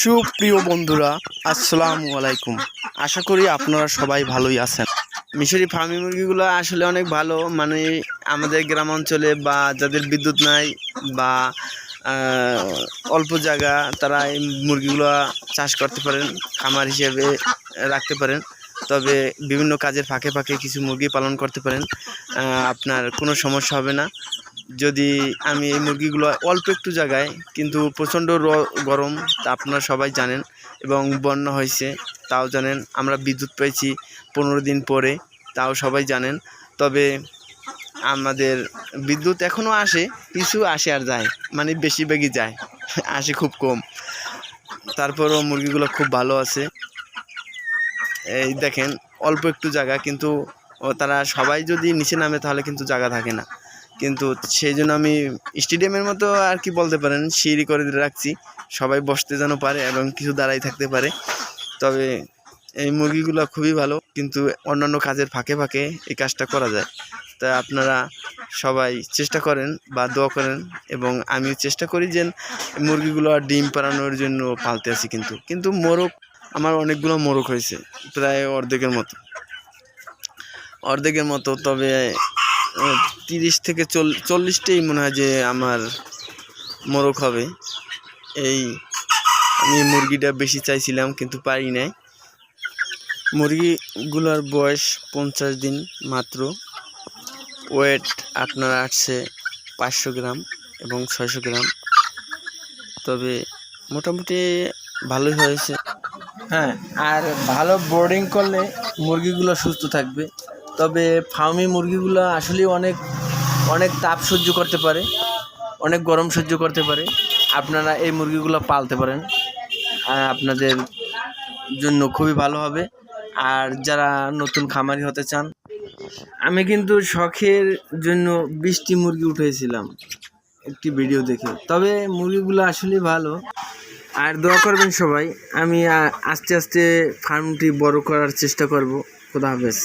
সুপ্রিয় বন্ধুরা, আসসালামু আলাইকুম। আশা করি আপনারা সবাই ভালোই আছেন। মিশরি ফার্মি মুরগিগুলো আসলে অনেক ভালো। মানে আমাদের গ্রাম অঞ্চলে বা যাদের বিদ্যুৎ নাই বা অল্প জায়গা, তারা এই মুরগিগুলো চাষ করতে পারেন, খামার হিসেবে রাখতে পারেন। তবে বিভিন্ন কাজের ফাঁকে ফাঁকে কিছু মুরগি পালন করতে পারেন। আপনার কোনো সমস্যা হবে না। যদি আমি এই মুরগিগুলো অল্প একটু জায়গায় কিন্তু প্রচণ্ড র- গরম, তা আপনারা সবাই জানেন এবং বন্যা হয়েছে, তাও জানেন, আমরা বিদ্যুৎ পেয়েছি পনেরো দিন পরে, তাও সবাই জানেন। তবে আমাদের বিদ্যুৎ এখনও আসে, কিছু আসে আর যায় মানে বেশিরভাগই যায়, আসে খুব কম। তারপরও মুরগিগুলো খুব ভালো আছে। এই দেখেন, অল্প একটু জায়গা কিন্তু তারা সবাই যদি নিচে নামে তাহলে কিন্তু জায়গা থাকে না। কিন্তু সেই জন্য আমি স্টেডিয়ামের মতো আর কি বলতে পারেন, সিঁড়ি করে রাখছি। সবাই বসতে যেন পারে এবং কিছু দাঁড়াই থাকতে পারে। তবে এই মুরগিগুলো খুবই ভালো, কিন্তু অন্যান্য কাজের ফাঁকে ফাঁকে এই কাজটা করা যায়। তা আপনারা সবাই চেষ্টা করেন বা দোয়া করেন এবং আমি চেষ্টা করি যে মুরগিগুলো আর ডিম পাড়ানোর জন্য পালতে আছি কিন্তু। কিন্তু মোরগ, আমার অনেকগুলো মোরগ হয়েছে, প্রায় অর্ধেকের মতো। অর্ধেকের মতো, তবে তিরিশ থেকে চল, চল্লিশটাই মনে হয় যে আমার মোরগ হবে। এই আমি মুরগিটা বেশি চাইছিলাম কিন্তু পারি নাই। মুরগিগুলোর বয়স পঞ্চাশ দিন মাত্র। ওয়েট আপনার আসছে পাঁচশো গ্রাম এবং ছয়শো গ্রাম। তবে মোটামুটি ভালোই হয়েছে। হ্যাঁ আর ভালো বোর্ডিং করলে মুরগিগুলো সুস্থ থাকবে। তবে ফার্মি মুরগিগুলো আসলে অনেক অনেক তাপ সহ্য করতে পারে, অনেক গরম সহ্য করতে পারে। আপনারা এই মুরগিগুলো পালতে পারেন আপনাদের জন্য খুবই ভালো হবে। আর যারা নতুন খামারি হতে চান, আমি কিন্তু শখের জন্য বৃষ্টি মুরগি উঠেছিলাম, একটি ভিডিও দেখে। তবে মুরগিগুলো আসলে ভালো। আর দোয়া করবেন সবাই, আমি আস্তে আস্তে ফার্মটি বড় করার চেষ্টা করব। খোদা হাফেজ।